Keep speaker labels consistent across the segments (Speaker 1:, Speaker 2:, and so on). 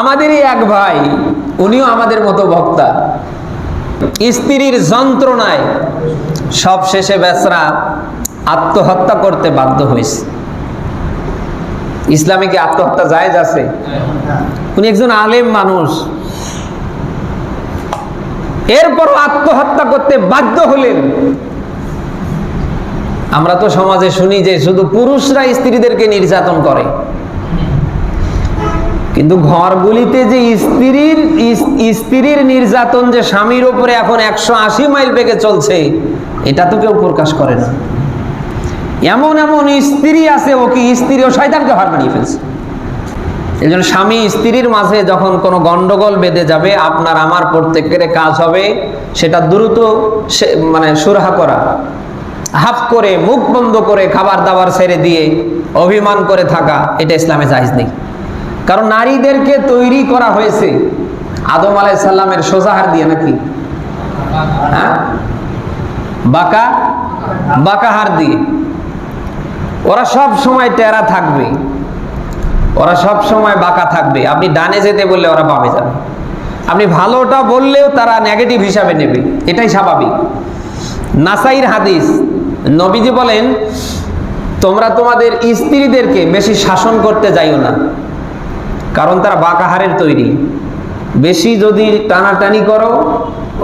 Speaker 1: আমাদেরই এক ভাই, উনিও আমাদের মতো বক্তা। স্ত্রীর যন্ত্রণায় সব শেষে বেসরা আত্মহত্যা করতে বাধ্য হয়েছে। ইসলামে কি আত্মহত্যা জায়েজ আছে? উনি একজন আলেম মানুষ। এরপরও আত্মহত্যা করতে বাধ্য হলেন। আমরা তো সমাজে শুনি যে শুধু পুরুষরা স্ত্রীদেরকে নির্যাতন করে। কিন্তু ঘরগুলিতে যে স্ত্রীর স্ত্রীর নির্যাতন যে স্বামীর উপরে এখন একশো আশি মাইল বেগে চলছে, এটা তো কেউ প্রকাশ করে না। এমন এমন স্ত্রী আছে ও কি স্ত্রী ও শয়তানকে হার মানিয়ে ফেলছে। এই জন্য স্বামী স্ত্রীর মাঝে যখন কোনো গন্ডগোল বেঁধে যাবে, আপনার আমার প্রত্যেকের কাজ হবে, সেটা দ্রুত মানে সুরাহা করা। হাফ করে, মুখ বন্ধ করে খাবার দাবার ছেড়ে দিয়ে, অভিমান করে থাকা, এটা ইসলামে জাহিজ নেই। কারণ নারীদেরকে তৈরি করা হয়েছে। আদম আলাই সাল্লামের সোজাহার দিয়ে নাকি? হ্যাঁ? বাঁকা? বাঁকা হার দিয়ে। ওরা সব সময় টেরা থাকবে। ওরা সব সময় বাঁকা থাকবে। আপনি ডানে যেতে বললে ওরা বামে যাবে। আপনি ভালোটা বললেও তারা নেগেটিভ হিসাবে নেবে। এটাই স্বাভাবিক। নাসাইর হাদিস, নবীজি বলেন, তোমরা তোমাদের স্ত্রীদেরকে বেশি শাসন করতে যাইও না। কারণ তারা বাঁকাহারের তৈরি। বেশি যদি টানাটানি করো,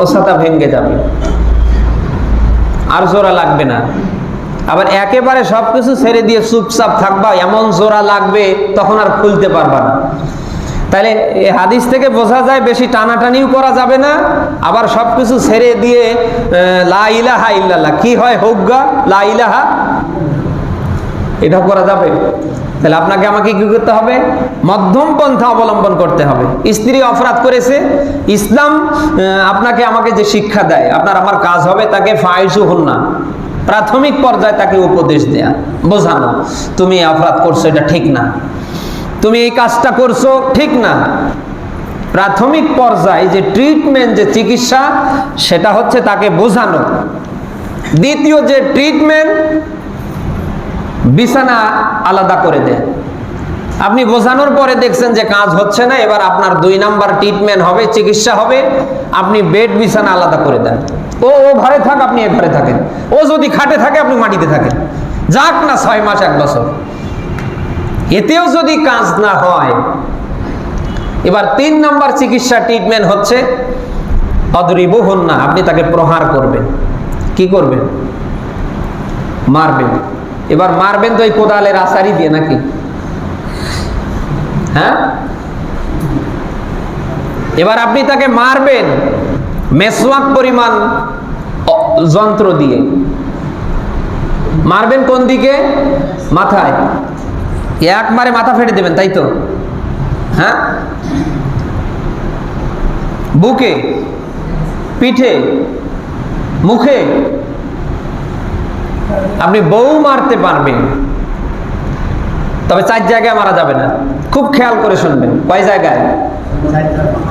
Speaker 1: ও সাথা ভেঙ্গে যাবে। আর জোড়া লাগবে না। আবার একেবারে সবকিছু ছেড়ে দিয়ে চুপচাপ থাকবা, এমন জোড়া লাগবে, তখন আর খুলতে পারবা না। তাহলে এই হাদিস থেকে বোঝা যায়, বেশি টানাটানিও করা যাবে না, আবার সবকিছু ছেড়ে দিয়ে লা ইলাহা ইল্লাল্লাহ। কি হয় হোগা লা ইলাহা এটা করা যাবে। তাহলে আপনাকে আমাকে কি করতে হবে? মধ্যম পন্থা অবলম্বন করতে হবে। স্ত্রী অপরাধ করেছে, ইসলাম আপনাকে আমাকে যে শিক্ষা দেয়, আপনার আমার কাজ হবে, তাকে ফাইসু হন না। প্রাথমিক পর্যায়ে তাকে উপদেশ দেয়া, বোঝানো, তুমি অপরাধ করছ, এটা ঠিক না। তুমি এই কাজটা করছ, ঠিক না। প্রাথমিক পর্যায়ে যে ট্রিটমেন্ট যে চিকিৎসা, সেটা হচ্ছে তাকে বোঝানো। দ্বিতীয় যে ট্রিটমেন্ট বিছানা আলাদা করে দেন আপনি বোঝানোর পরে দেখছেন যে কাজ হচ্ছে না, এবার আপনার দুই নাম্বার ট্রিটমেন্ট হবে, চিকিৎসা হবে, আপনি বেড বিছানা আলাদা করে দেন। ও ও ঘরে থাক, আপনি এ ঘরে থাকেন। ও যদি খাটে থাকে, আপনি মাটিতে থাকেন। যাক না ছয় মাস, এক বছর। এতেও যদি কাজ না হয়, এবার তিন নাম্বার চিকিৎসা ট্রিটমেন্ট হচ্ছে অদরিবু হন না, আপনি তাকে প্রহার করবেন। কি করবেন? মারবেন। এবার মারবেন তো এই কোদালের আসারি দিয়ে নাকি? হ্যাঁ? এবার আপনি তাকে মারবেন মেসওয়াক পরিমাণ যন্ত্র দিয়ে। মারবেন কোন দিকে? মাথায়। এক মারে মাথা ফেটে দেবেন, তাই তো? হ্যাঁ? বুকে? পিঠে? মুখে? আপনি বউ মারতে পারবেন। তবে চার জায়গায় মারা যাবে না। খুব খেয়াল করে শুনবেন। কয় জায়গায়?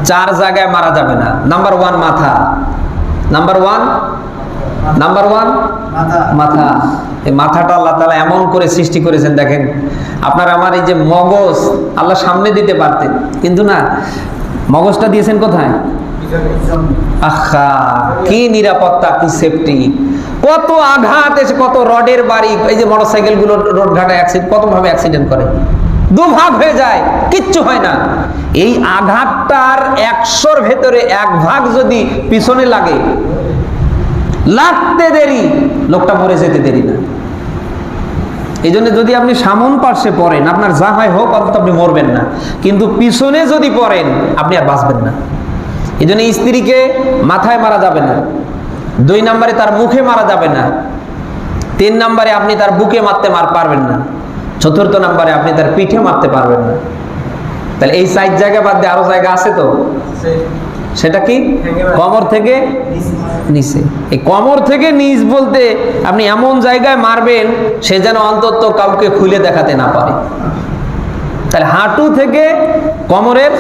Speaker 1: চার জায়গায় মারা যাবে না। নাম্বার ওয়ান মাথা। নাম্বার ওয়ান নাম্বার ওয়ান মাথা। এই মাথাটা আল্লাহ তালা এমন করে সৃষ্টি করেছেন দেখেন। আপনার আমার এই যে মগজ আল্লাহ সামনে দিতে পারতেন। কিন্তু না মগজটা দিয়েছেন কোথায়? আহা, কি নিরাপত্তা, কি সেফটি কত আঘাত এসে, কত রডের বাড়ি, এই যে মোটরসাইকেলগুলো রোড ঘাটে কত ভাবে অ্যাক্সিডেন্ট করে। দুভাগ হয়ে যায়, কিচ্ছু হয় না। এই আঘাতটার একশোর ভেতরে এক ভাগ যদি পিছনে লাগে, লাগতে দেরি, লোকটা মরে যেতে দেরি না। এই জন্য যদি আপনি সামন পার্শ্বে পড়েন, আপনার যা হয় হোক, অন্তত আপনি মরবেন না। কিন্তু পিছনে যদি পড়েন, আপনি আর বাঁচবেন না। এই জন্য স্ত্রীকে মাথায় মারা যাবে না। দুই নম্বরে তার মুখে মারা যাবে না। তিন নম্বরে আপনি তার বুকে মারতে মার পারবেন না। চতুর্থ নম্বরে আপনি তার পিঠে মারতে পারবেন না। তাহলে এই সাইড জায়গা বাদ দিয়ে আরও জায়গা আছে তো? সেটা কি? কমর থেকে নিচে। এই কমর থেকে নিচ বলতে আপনি এমন জায়গায় মারবেন, সে যেন অন্তত কাউকে খুলে দেখাতে না পারে। তাহলে হাঁটু থেকে কমরের